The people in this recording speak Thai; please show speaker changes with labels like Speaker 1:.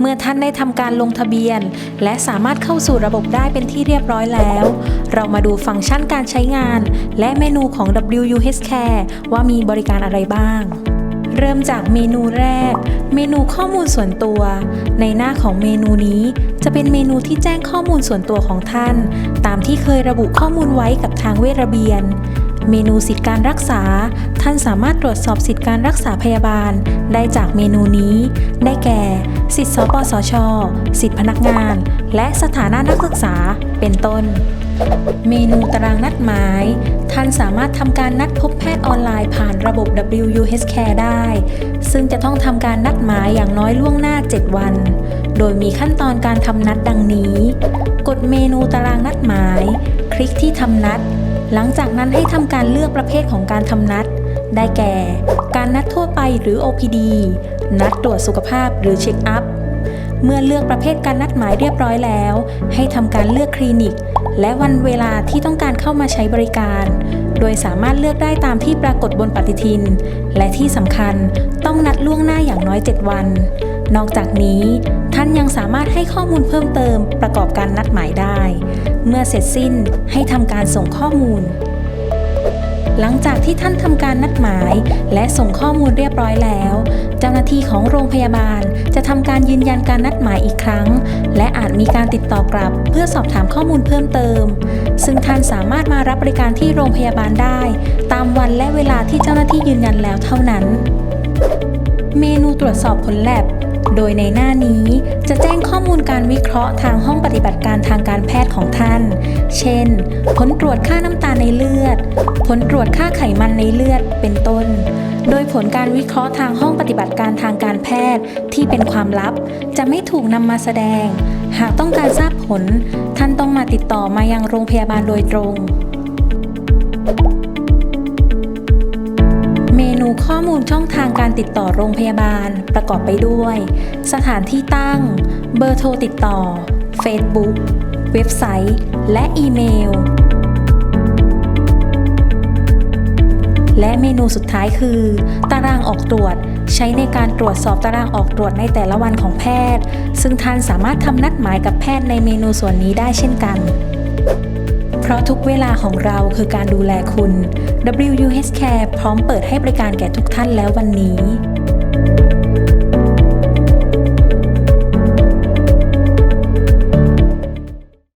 Speaker 1: เมื่อท่านได้ทำการลงทะเบียน และสามารถเข้าสู่ระบบได้เป็นที่เรียบร้อยแล้ว เรามาดูฟังก์ชันการใช้งาน และเมนูของ WUH Care ว่ามีบริการอะไรบ้างเริ่มจากเมนูแรก เมนูข้อมูลส่วนตัว ในหน้าของเมนูนี้ จะเป็นเมนูที่แจ้งข้อมูลส่วนตัวของท่าน ตามที่เคยระบุข้อมูลไว้กับทางเวชระเบียน เมนูสิทธิการรักษา ท่านสามารถตรวจสอบสิทธิการรักษาพยาบาล ได้จากเมนูนี้ ได้แก่ สิทธิสปสช สิทธิพนักงาน และสถานะนักศึกษา เป็นต้น เมนูตารางนัดหมาย ท่านสามารถทำการนัดพบแพทย์ออนไลน์ผ่านระบบ WUH Care ได้ ซึ่งจะต้องทำการนัดหมายอย่างน้อยล่วงหน้า 7 วัน โดยมีขั้นตอนการทำนัดดังนี้ กดเมนูตารางนัดหมาย คลิกที่ทำนัด หลังจากนั้นให้ทำการเลือกประเภทของการทำนัด ได้แก่ การนัดทั่วไปหรือ OPD นัดตรวจสุขภาพหรือเช็คอัพ เมื่อเลือกประเภทการนัดหมายเรียบร้อยแล้ว ให้ทำการเลือกคลินิก และวันเวลาที่ต้องการเข้ามาใช้บริการ โดยสามารถเลือกได้ตามที่ปรากฏบนปฏิทิน และที่สำคัญต้องนัดล่วงหน้าอย่างน้อย 7 วัน นอกจากนี้ท่านยังสามารถให้ข้อมูลเพิ่มเติมประกอบการนัดหมายได้ เมื่อเสร็จสิ้นให้ทำการส่งข้อมูล หลังจากที่ท่านทำการนัดหมาย และส่งข้อมูลเรียบร้อยแล้ว เจ้าหน้าที่ของโรงพยาบาลจะทำการยืนยันการนัดหมายอีกครั้ง และอาจมีการติดต่อกลับ เพื่อสอบถามข้อมูลเพิ่มเติม ซึ่งท่านสามารถมารับบริการที่โรงพยาบาลได้ ตามวันและเวลาที่เจ้าหน้าที่ยืนยันแล้วเท่านั้น เมนูตรวจสอบผลแลบ โดยในหน้านี้ จะแจ้งข้อมูลการวิเคราะห์ทางห้องปฏิบัติการทางการแพทย์ของท่าน เช่น ผลตรวจค่าน้ำตาลในเลือด ผลตรวจค่าไขมันในเลือด เป็นต้น โดยผลการวิเคราะห์ทางห้องปฏิบัติการทางการแพทย์ที่เป็นความลับ จะไม่ถูกนำมาแสดง หากต้องการทราบผล ท่านต้องมาติดต่อมายังโรงพยาบาลโดยตรง ช่องทางการติดต่อโรงพยาบาล ประกอบไปด้วย สถานที่ตั้ง เบอร์โทรติดต่อ Facebook เว็บไซต์ และอีเมล และเมนูสุดท้ายคือ ตารางออกตรวจ ใช้ในการตรวจสอบตารางออกตรวจในแต่ละวันของแพทย์ ซึ่งท่านสามารถทำนัดหมายกับแพทย์ในเมนูส่วนนี้ได้เช่นกัน เพราะทุกเวลาของเราคือการดูแลคุณ WUH Care พร้อมเปิดให้บริการแก่ทุกท่านแล้ววันนี้